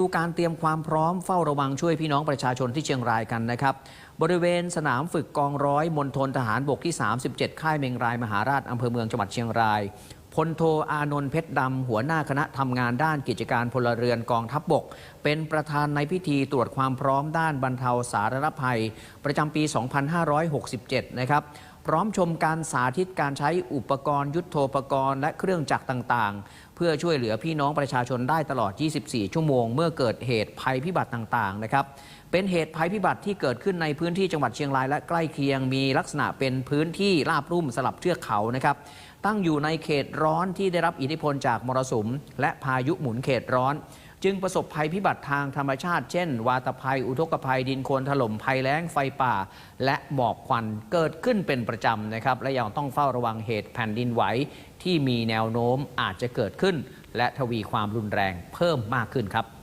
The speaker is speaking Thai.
ดูการเตรียมความพร้อมเฝ้าระวังช่วยพี่น้องประชาชนที่เชียงรายกันนะครับ บริเวณสนามฝึกกองร้อยมณฑลทหารบกที่ 37 ค่ายเมงรายมหาราชอำเภอเมืองจังหวัดเชียงรายพลโทอานนท์เพชรดำหัวหน้าคณะทำงานด้านกิจการพลเรือนกองทัพบบก เป็นประธานในพิธีตรวจความพร้อมด้านบรรเทาสาธารณภัย ประจำปี 2567 นะครับ ร้อมชมการสาธิตการใช้อุปกรณ์ยุทโธปกรณ์ และเครื่องจักรต่างๆ เพื่อช่วยเหลือพี่น้องประชาชนได้ตลอด 24 ชั่วโมง เมื่อเกิดเหตุภัยพิบัติต่างๆ นะครับ เป็นเหตุภัยพิบัติที่เกิดขึ้นในพื้นที่จังหวัดเชียงรายและใกล้เคียง มีลักษณะเป็นพื้นที่ราบรุ่มสลับเทือกเขานะครับ ตั้งอยู่ในเขตร้อนที่ได้รับอิทธิพลจากมรสุมและพายุหมุนเขตร้อน จึงประสบภัยพิบัติทางธรรมชาติ เช่น วาตภัย อุทกภัย ดินโคลนถล่มภัยแล้งไฟป่า และหมอกควันเกิดขึ้นเป็นประจำนะครับ และยังต้องเฝ้าระวังเหตุแผ่นดินไหวที่มีแนวโน้มอาจจะเกิดขึ้น และทวีความรุนแรงเพิ่มมากขึ้นครับ